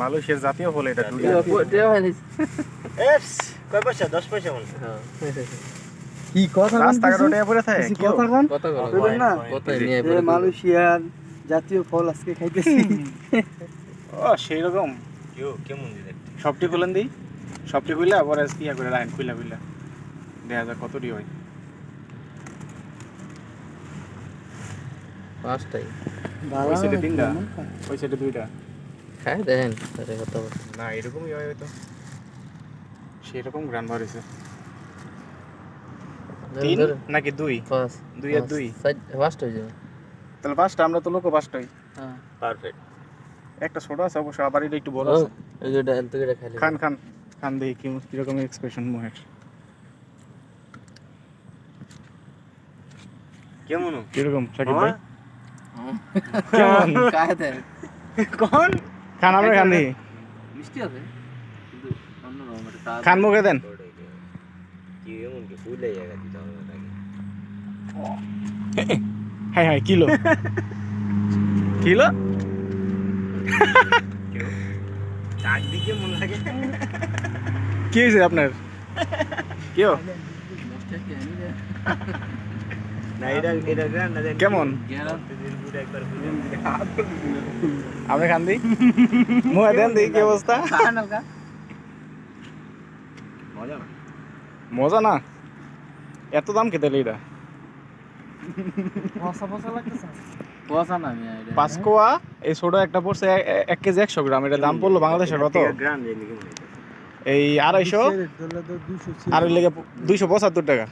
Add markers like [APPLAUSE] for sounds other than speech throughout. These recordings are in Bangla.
মালয়েশিয়ার জাতীয় ফল এটা কয় পয়সা? দশ পয়সা মনে হ্যাঁ। কি কথা কথা কন কথা। মালয়েশিয়ার জাতীয় ফল আজকে খাইতেছি। ও সেই রকম কেউ কেমন সবটি খুলেন দিই সবটি খুলে আবার ইয়া করে রাখেন খুলে খুলে দেখা যাক কতটি হয়। পাঁচটাই। ভালো ওই সাইডে তিনটা? ওই সাইডে দুইটা। খাই দেখেন না এরকমই হয় হয়তো। সেরকম গ্রান বার হয়েছে। তিন নাকি দুই? পাঁচ দুই আর দুই? পাঁচটা হয়ে যাবে। তাহলে পাঁচটা আমরা তো লোক পাঁচটাই। হ্যাঁ। পারফেক্ট। একটা ছোট আছে অবশ্য আবার এটা একটু বড় আছে। এই যে এটা এত করে খাইলে খান খান খান দেখি কি এক্সপ্রেশন মুহের কেমন? কীরকম সাকিব ভাই? কেমন? কোন? খান আমরা খান দেখি মিষ্টি আছে খান মুখে দেন। হ্যাঁ হ্যাঁ কিলো। কিলো? মনে কি হয়েছে আপনার? কেউ কেমন? আপনি খান দিই মুখে দেন দিই কি অবস্থা? মজা না? মজা না? এত দাম না আমি এটা। পাঁচ কোয়া এই ছোট একটা পড়ছে এক কেজি একশো গ্রাম এটা দাম পড়ল বাংলাদেশে কত? এই আড়াইশো। আর লেগে দুইশো পঁচাত্তর টাকা।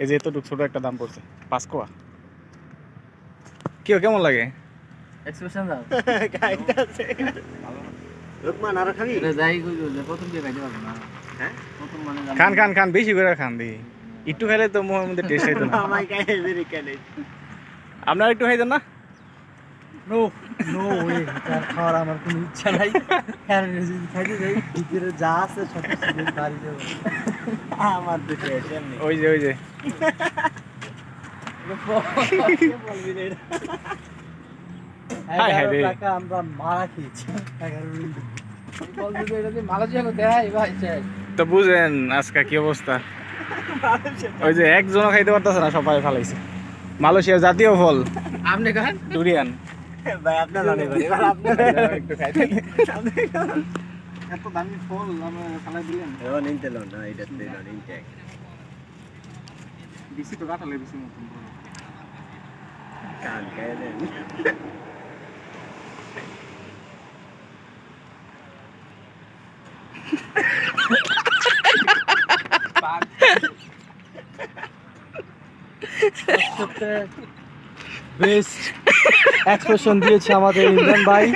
এই যে এতটুকু ছোট একটা দাম পড়ছে পাঁচ কোয়া। কেউ কেমন লাগে? Expression দাও। গাইটা আছে লোকমান আরও খাবি? এটা যাই কইলো যে প্রথম দিয়ে খাইতে পারব না। হ্যাঁ? প্রথম মানে খান খান খান বেশি করে খান দি। একটু খাইলে তো মধ্যে টেস্ট হইতো না। আমায় বেরি আপনারা একটু খাইতেন না? নো নো ওয়ে তার খাওয়ার আমার কোনো ইচ্ছা নাই। যদি খাইতে যাই। ভিতরে যা আছে সব কিছু বাড়ি যাব। আমার দুটো ওই যে ওই যে। [LAUGHS] হায় হায় আমরা মারা খেয়েছি। তো বুঝেন আজকে কি অবস্থা? ওই যে একজনও খাইতে পারতেছে না সবাই ফালাইছে। মালয়েশিয়ার জাতীয় ফল। আপনি খান? ডুরিয়ান ভাই আপনার জানে ভাই এবার আপনার একটু খাইতে এত দামি ফল আমরা ফালাই দিলেন। এবার নিতে লো না এটা তে না নিতে বেশি তো কাটালে বেশি মতন কান গায়ে দেন। বেস্ট এক্সপ্রেশন দিয়েছে আমাদের ইমরান ভাই।